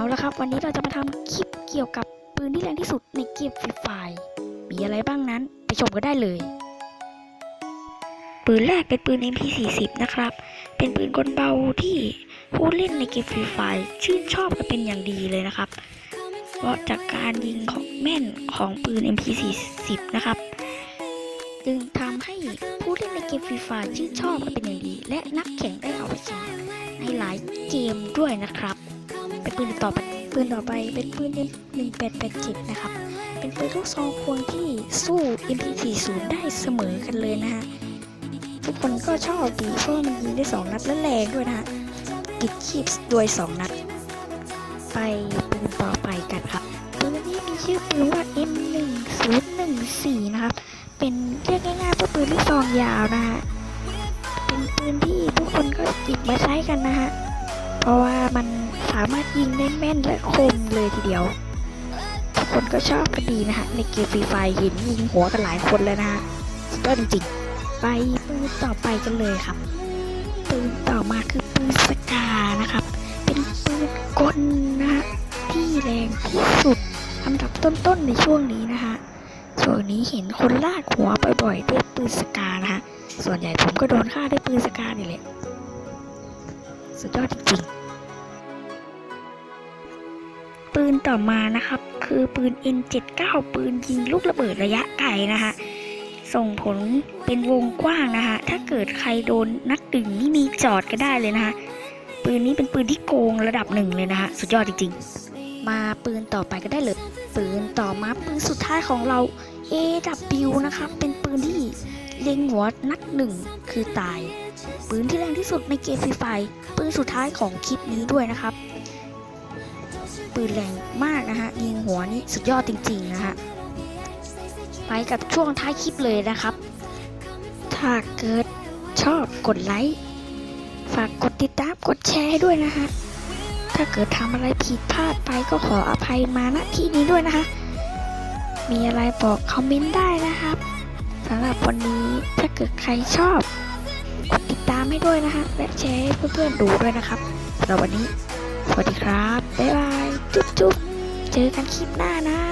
เอาละครับ วันนี้เราจะมาทำคลิปเกี่ยวกับปืนที่แรงที่สุดในเกมฟรีไฟมีอะไรบ้างนั้นไปชมกันได้เลย ปืนแรกเป็นปืน MP40 นะครับ เป็นปืนกลเบาที่ผู้เล่นในเกมฟรีไฟชื่นชอบกันเป็นอย่างดีเลยนะครับ เพราะจากการยิงของแม่นของปืน MP40 นะครับ จึงทำให้ผู้เล่นในเกมฟรีไฟชื่นชอบกันเป็นอย่างดี และนักแข่งได้เอาไปใช้ในหลายเกมด้วยนะครับ เป็นปืนต่อไปปืนต่อไปเป็นปืน1887นะครับ เป็นปืนลูกซองควงที่สู้ MP40 ได้เสมอกันเลยนะฮะทุกคนก็ชอบดีเพราะมันยิงได้2นัดและแรงด้วยนะฮะติดคีบด้วย2นัด ไปปืนต่อไปกันครับปืนนี้มีชื่อปืนว่า M1014 นะครับ เป็นเรียกง่ายๆว่าปืนลูกซองยาวนะฮะเป็นปืนที่ทุกคนก็หยิบมาใช้กันนะฮะ เพราะว่ามันสามารถยิงได้แม่นและคมเลยทีเดียว คนก็ชอบกันดีนะฮะ ในเกมฟรีไฟเห็นยิงหัวกันหลายคนเลยนะฮะสุดยอดจริงๆไปปืนต่อไปกันเลยครับปืนต่อมาคือปืนสกานะครับ เป็นปืนกลนะฮะที่แรงที่สุดอันดับต้นๆในช่วงนี้นะฮะช่วงนี้เห็นคนลากหัวบ่อยๆด้วยปืนสกานะฮะส่วนใหญ่ผมก็โดนฆ่าด้วยปืนสกานี่แหละ สุดยอดจริงๆ ปืนต่อมานะครับ คือปืน N79 ปืนยิงลูกระเบิดระยะไกลนะฮะส่งผลเป็นวงกว้างนะฮะถ้าเกิดใครโดนนักดึงนี่มีจอดก็ได้เลยนะฮะปืนนี้เป็นปืนที่โกงระดับหนึ่งเลยนะฮะสุดยอดจริงๆ มาปืนต่อไปก็ได้เลย ปืนต่อมาปืนสุดท้ายของเรา AW นะครับเป็นปืนที่เล็งหัวนัดหนึ่งคือตาย ปืนที่แรงที่สุดในเกมฟรีไฟปืนสุดท้ายของคลิปนี้ด้วยนะครับ ปืนแรงมากนะฮะยิงหัวนี่สุดยอดจริงๆนะฮะไปกับช่วงท้ายคลิปเลยนะครับ ถ้าเกิดชอบกดไลค์ฝากกดติดตามกดแชร์ด้วยนะฮะถ้าเกิดทำอะไรผิดพลาดไปก็ขออภัยมาณที่นี้ด้วยนะคะ มีอะไรบอกคอมเมนต์ได้นะครับสำหรับวันนี้ถ้าเกิดใครชอบามให้ด้วยนะคะและแชร์ให้เพื่อนๆดูด้วยนะครับสำหรับวันนี้ สวัสดีครับ บ๊ายบาย จุ๊บจุ๊บเจอกันคลิปหน้านะ